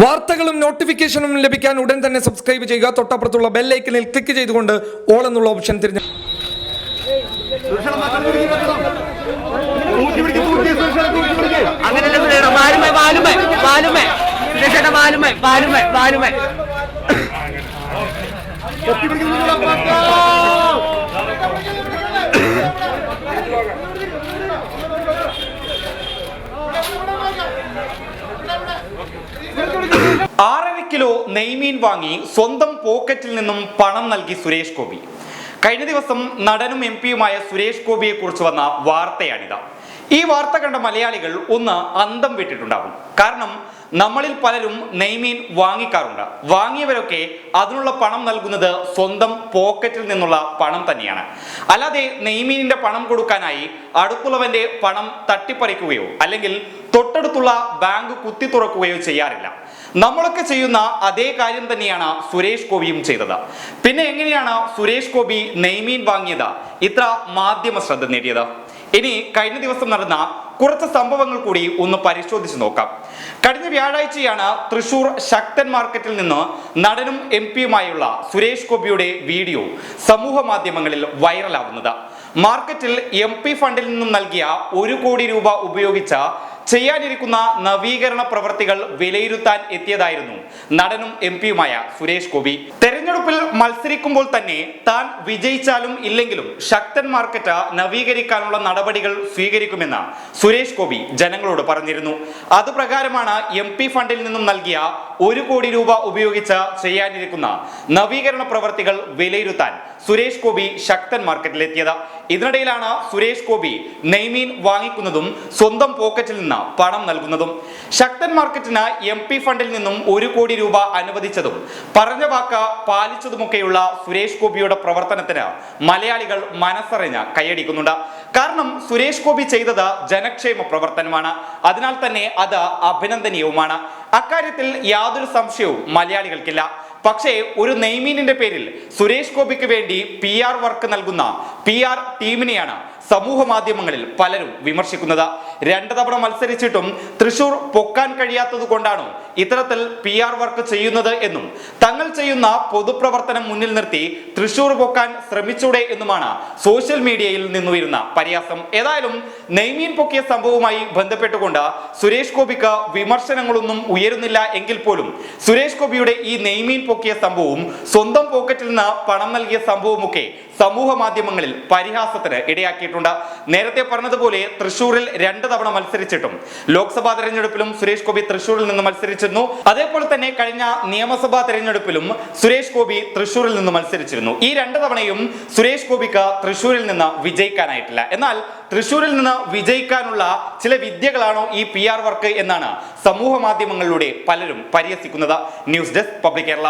വാർത്തകളും നോട്ടിഫിക്കേഷനും ലഭിക്കാൻ ഉടൻ തന്നെ സബ്സ്ക്രൈബ് ചെയ്യുക. തൊട്ടപ്പുറത്തുള്ള ബെല്ലൈക്കനിൽ ക്ലിക്ക് ചെയ്തുകൊണ്ട് ഓൾ എന്നുള്ള ഓപ്ഷൻ തിരഞ്ഞെടുക്കുക അങ്ങനെയല്ല ആറര കിലോ നെയ്മീൻ വാങ്ങി സ്വന്തം പോക്കറ്റിൽ നിന്നും പണം നൽകി സുരേഷ് ഗോപി. കഴിഞ്ഞ ദിവസം നടനും എം പിയുമായ സുരേഷ് ഗോപിയെ കുറിച്ച് വന്ന വാർത്തയാണിത്. ഈ വാർത്ത കണ്ട മലയാളികൾ ഒന്ന് അന്തം വിട്ടിട്ടുണ്ടാകും. കാരണം നമ്മളിൽ പലരും നെയ്മീൻ വാങ്ങിക്കാറുണ്ട്. വാങ്ങിയവരൊക്കെ അതിനുള്ള പണം നൽകുന്നത് സ്വന്തം പോക്കറ്റിൽ നിന്നുള്ള പണം തന്നെയാണ്. അല്ലാതെ നെയ്മീനിന്റെ പണം കൊടുക്കാനായി അടുത്തുള്ളവന്റെ പണം തട്ടിപ്പറിക്കുകയോ അല്ലെങ്കിൽ തൊട്ടടുത്തുള്ള ബാങ്ക് കുത്തി തുറക്കുകയോ ചെയ്യാറില്ല. നമ്മളൊക്കെ ചെയ്യുന്ന അതേ കാര്യം തന്നെയാണ് സുരേഷ് ഗോപിയും ചെയ്തത്. പിന്നെ എങ്ങനെയാണ് സുരേഷ് ഗോപി നെയ്മീൻ വാങ്ങിയത്? ഇത്ര മാധ്യമ ശ്രദ്ധ നേടിയത്. ഇനി കഴിഞ്ഞ ദിവസം നടന്ന കുറച്ച് സംഭവങ്ങൾ കൂടി ഒന്ന് പരിശോധിച്ച് നോക്കാം. കഴിഞ്ഞ വ്യാഴാഴ്ചയാണ് തൃശൂർ ശക്തൻ മാർക്കറ്റിൽ നിന്ന് നടനും എം പിയുമായുള്ള സുരേഷ് ഗോപിയുടെ വീഡിയോ സമൂഹ മാധ്യമങ്ങളിൽ വൈറലാവുന്നത്. മാർക്കറ്റിൽ എം പി ഫണ്ടിൽ നിന്നും നൽകിയ ഒരു കോടി രൂപ ഉപയോഗിച്ച ചെയ്യാനിരിക്കുന്ന നവീകരണ പ്രവർത്തികൾ വിലയിരുത്താൻ എത്തിയതായിരുന്നു നടനും എം പിയുമായ സുരേഷ് ഗോപി. തെരഞ്ഞെടുപ്പിൽ മത്സരിക്കുമ്പോൾ തന്നെ താൻ വിജയിച്ചാലും ഇല്ലെങ്കിലും ശക്തൻ മാർക്കറ്റ നവീകരിക്കാനുള്ള നടപടികൾ സ്വീകരിക്കുമെന്ന് സുരേഷ് ഗോപി ജനങ്ങളോട് പറഞ്ഞിരുന്നു. അതുപ്രകാരമാണ് എം പി ഫണ്ടിൽ നിന്നും നൽകിയ ഒരു കോടി രൂപ ഉപയോഗിച്ച് ചെയ്യാനിരിക്കുന്ന നവീകരണ പ്രവർത്തികൾ വിലയിരുത്താൻ സുരേഷ് ഗോപി ശക്തൻ മാർക്കറ്റിലെത്തിയത്. ഇതിനിടയിലാണ് സുരേഷ് ഗോപി നെയ്മീൻ വാങ്ങിക്കുന്നതും സ്വന്തം പോക്കറ്റിൽ നിന്ന് പണം നൽകുന്നതും. ശക്തൻ മാർക്കറ്റിന് എം ഫണ്ടിൽ നിന്നും ഒരു കോടി രൂപ അനുവദിച്ചതും. പറഞ്ഞ വാക്ക് പാലിച്ചതുമൊക്കെയുള്ള സുരേഷ് ഗോപിയുടെ പ്രവർത്തനത്തിന് മലയാളികൾ മനസ്സറിഞ്ഞ് കൈയടിക്കുന്നുണ്ട്. കാരണം സുരേഷ് ഗോപി ചെയ്തത് ജനക്ഷേമ പ്രവർത്തനമാണ്. അതിനാൽ തന്നെ അത് അഭിനന്ദനീയവുമാണ്. അക്കാര്യത്തിൽ യാതൊരു സംശയവും മലയാളികൾക്കില്ല. പക്ഷേ ഒരു നെയ്മീനിന്റെ പേരിൽ സുരേഷ് ഗോപിക്ക് വേണ്ടി പി വർക്ക് നൽകുന്ന പി ടീമിനെയാണ് സമൂഹ മാധ്യമങ്ങളിൽ പലരും വിമർശിക്കുന്നത്. രണ്ട് തവണ മത്സരിച്ചിട്ടും തൃശൂർ പൊക്കാൻ കഴിയാത്തത് കൊണ്ടാണോ ഇത്തരത്തിൽ പി ആർ വർക്ക് ചെയ്യുന്നത് എന്നും തങ്ങൾ ചെയ്യുന്ന പൊതുപ്രവർത്തനം മുന്നിൽ നിർത്തി തൃശൂർ പൊക്കാൻ ശ്രമിച്ചൂടെ എന്നുമാണ് സോഷ്യൽ മീഡിയയിൽ നിന്നുവരുന്ന പരിഹാസം. ഏതായാലും നെയ്മീൻ പൊക്കിയ സംഭവവുമായി ബന്ധപ്പെട്ടുകൊണ്ട് സുരേഷ് ഗോപിക്ക് വിമർശനങ്ങളൊന്നും ഉയരുന്നില്ല എങ്കിൽ പോലും സുരേഷ് ഗോപിയുടെ ഈ നെയ്മീൻ പൊക്കിയ സംഭവവും സ്വന്തം പോക്കറ്റിൽ നിന്ന് പണം നൽകിയ സംഭവമൊക്കെ സമൂഹ മാധ്യമങ്ങളിൽ പരിഹാസത്തിന് ഇടയാക്കിയിട്ടുണ്ട്. നേരത്തെ പറഞ്ഞതുപോലെ തൃശൂരിൽ രണ്ട് തവണ മത്സരിച്ചിട്ടും ലോക്സഭാ തെരഞ്ഞെടുപ്പിലും സുരേഷ് ഗോപി തൃശൂരിൽ നിന്ന് മത്സരിച്ചിരുന്നു. അതേപോലെ തന്നെ കഴിഞ്ഞ നിയമസഭാ തെരഞ്ഞെടുപ്പിലും സുരേഷ് ഗോപി തൃശൂരിൽ നിന്ന് മത്സരിച്ചിരുന്നു. ഈ രണ്ട് തവണയും സുരേഷ് ഗോപിക്ക് തൃശൂരിൽ നിന്ന് വിജയിക്കാനായിട്ടില്ല. എന്നാൽ തൃശൂരിൽ നിന്ന് വിജയിക്കാനുള്ള ചില വിദ്യകളാണോ ഈ പി ആർ വർക്ക് എന്നാണ് സമൂഹ മാധ്യമങ്ങളിലൂടെ പലരും പരിഹസിക്കുന്നത്. News desk public Kerala.